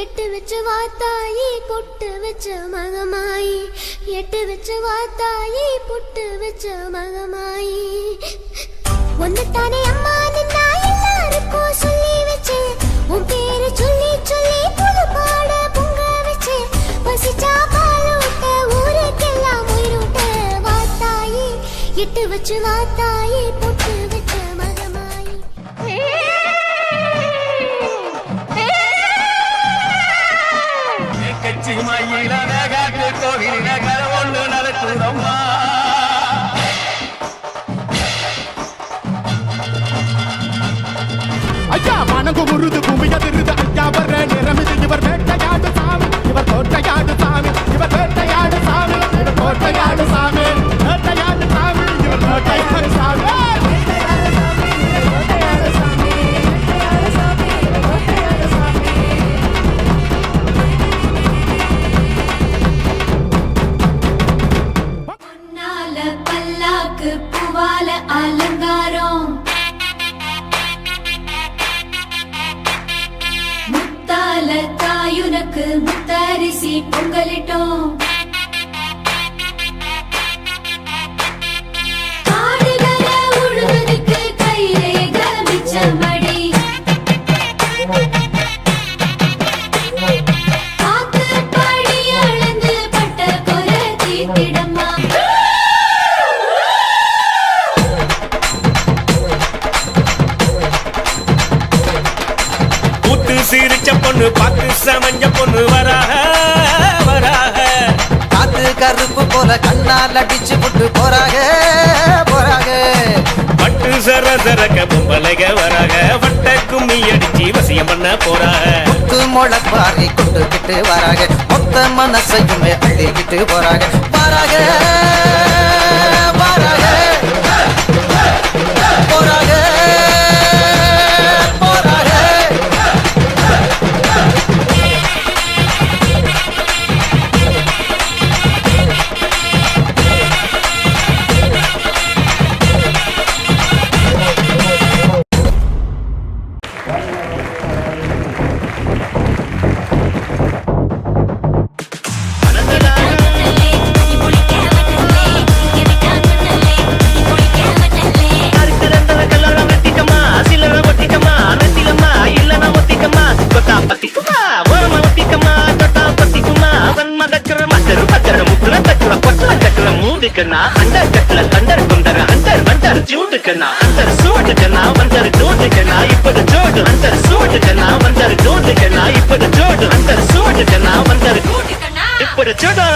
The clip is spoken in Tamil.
எட்டு வச்சு வாத்தாயி பொட்டு வச்ச மகமாயி. எட்டு வச்சு வாத்தாயி பொட்டு வச்ச மகமாயி. ஒன்னுத்தானே அம்மா நின்னா எல்லாருக்கும் சொல்லி வச்சு. உன் பேரு சொல்லி சொல்லி புது பாட பொங்க வச்சு. பசிச்சா பாலூட்ட ஊருக்கெல்லாம் உயிரூட்ட வாத்தாயி எட்டு வச்சு வாத்தாயி பொட்டு சிமையில மயிலான காட்டு கோவிலின ஒன்று நடக்குதம்மா ஐயா வணங்கு முருது பூமி திருது ஐயா வர்ற நிறமிது இவர் வேட்டையா தாயுனக்கு முத்தரிசி பொங்கலிட்டோம். சிரிச்ச பொண்ணு பார்த்து சமஞ்ச பொண்ணு வராக வராக. காத்து கருப்பு போல கண்ணால் அடிச்சு புட்டு போறாங்க போறாங்க பட்டு சர சரக்க பொம்பளைக வராக வட்ட கும்மி அடிச்சு வசியம் பண்ண போறாக. முத்து முளைப்பாரி கொண்டுகிட்டு வராங்க மொத்த மனசையுமே அள்ளிக்கிட்டு போறாங்க வராங்க வராங்க போறாங்க சூட்டுக்குன்னா அண்டர் கட்ல தண்டர் குந்தர் அண்டர் வண்டர் ஜூட்டுக்குன்னா அண்டர் சூட்டுக்குன்னா வந்தர் டூட்டுக்குன்னா இப்பது ஜோடு அண்டர் சூட்டுக்குன்னா வந்தர் டூட்டுக்குன்னா இப்பது ஜோடு அண்டர் சூட்டுக்குன்னா வந்தர் இப்பது ஜோடு